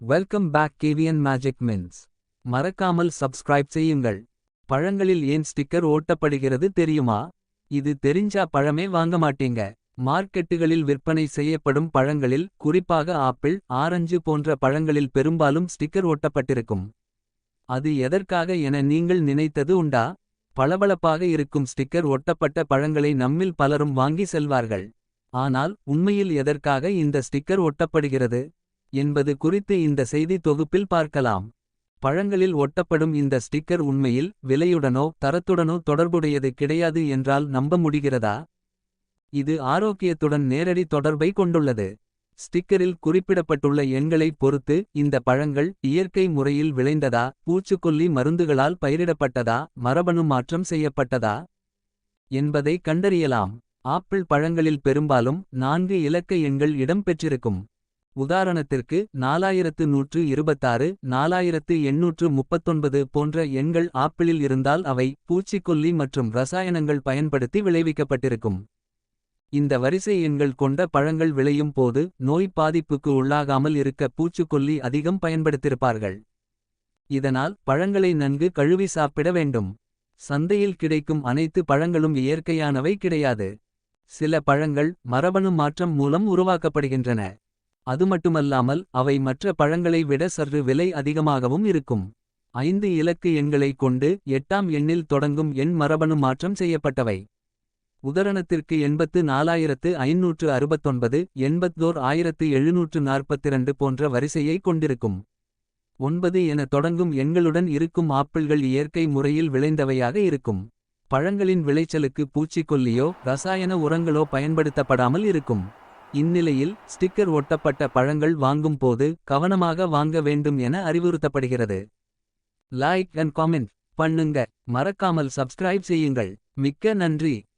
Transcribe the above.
Welcome back கேவியன் magic மின்ஸ் மறக்காமல் சப்ஸ்கிரைப் செய்யுங்கள். பழங்களில் ஏன் ஸ்டிக்கர் ஓட்டப்படுகிறது தெரியுமா? இது தெரிஞ்சா பழமே வாங்க மாட்டீங்க. மார்க்கெட்டுகளில் விற்பனை செய்யப்படும் பழங்களில் குறிப்பாக ஆப்பிள் ஆரஞ்சு போன்ற பழங்களில் பெரும்பாலும் ஸ்டிக்கர் ஒட்டப்பட்டிருக்கும் அது எதற்காக என நீங்கள் நினைத்தது உண்டா? பளபளப்பாக இருக்கும் ஸ்டிக்கர் ஒட்டப்பட்ட பழங்களை நம்மில் பலரும் வாங்கி செல்வார்கள். ஆனால் உண்மையில் எதற்காக இந்த ஸ்டிக்கர் ஒட்டப்படுகிறது என்பது குறித்து இந்த செய்தி தொகுப்பில் பார்க்கலாம். பழங்களில் ஒட்டப்படும் இந்த ஸ்டிக்கர் உண்மையில் விலையுடனோ தரத்துடனோ தொடர்புடையது கிடையாது என்றால் நம்ப முடிகிறதா? இது ஆரோக்கியத்துடன் நேரடி தொடர்பை கொண்டுள்ளது. ஸ்டிக்கரில் குறிப்பிடப்பட்டுள்ள எண்களைப் பொறுத்து இந்த பழங்கள் இயற்கை முறையில் விளைந்ததா பூச்சுக்கொல்லி மருந்துகளால் பயிரிடப்பட்டதா மரபணு மாற்றம் செய்யப்பட்டதா என்பதை கண்டறியலாம். ஆப்பிள் பழங்களில் பெரும்பாலும் நான்கு இலக்க எண்கள் இடம்பெற்றிருக்கும். உதாரணத்திற்கு நாலாயிரத்து நூற்று இருபத்தாறு நாலாயிரத்து எண்ணூற்று முப்பத்தொன்பது போன்ற எண்கள் ஆப்பிளில் இருந்தால் அவை பூச்சிக்கொல்லி மற்றும் ரசாயனங்கள் பயன்படுத்தி விளைவிக்கப்பட்டிருக்கும். இந்த வரிசை எண்கள் கொண்ட பழங்கள் விளையும் போது நோய் பாதிப்புக்கு உள்ளாகாமல் இருக்க பூச்சிக்கொல்லி அதிகம் பயன்படுத்திருப்பார்கள் இதனால் பழங்களை நன்கு கழுவி சாப்பிட வேண்டும். சந்தையில் கிடைக்கும் அனைத்து பழங்களும் இயற்கையானவை கிடையாது. சில பழங்கள் மரபணு மாற்றம் மூலம் உருவாக்கப்படுகின்றன. அது மட்டுமல்லாமல் அவை மற்ற பழங்களை விட சற்று விலை அதிகமாகவும் இருக்கும். ஐந்து இலக்கு எண்களைக் கொண்டு எட்டாம் எண்ணில் தொடங்கும் எண் மரபணு மாற்றம் செய்யப்பட்டவை. உதாரணத்திற்கு எண்பத்து நாலாயிரத்து ஐநூற்று அறுபத்தொன்பது எண்பத்தோர் ஆயிரத்து எழுநூற்று நாற்பத்திரண்டு போன்ற வரிசையை கொண்டிருக்கும். ஒன்பது என தொடங்கும் எண்களுடன் இருக்கும் ஆப்பிள்கள் இயற்கை முறையில் விளைந்தவையாக இருக்கும். பழங்களின் விளைச்சலுக்கு பூச்சிக்கொல்லியோ ரசாயன உரங்களோ பயன்படுத்தப்படாமல் இருக்கும். இந்நிலையில் ஸ்டிக்கர் ஒட்டப்பட்ட பழங்கள் வாங்கும் போது கவனமாக வாங்க வேண்டும் என அறிவுறுத்தப்படுகிறது. லைக் அண்ட் காமெண்ட் பண்ணுங்க. மறக்காமல் சப்ஸ்கிரைப் செய்யுங்கள். மிக்க நன்றி.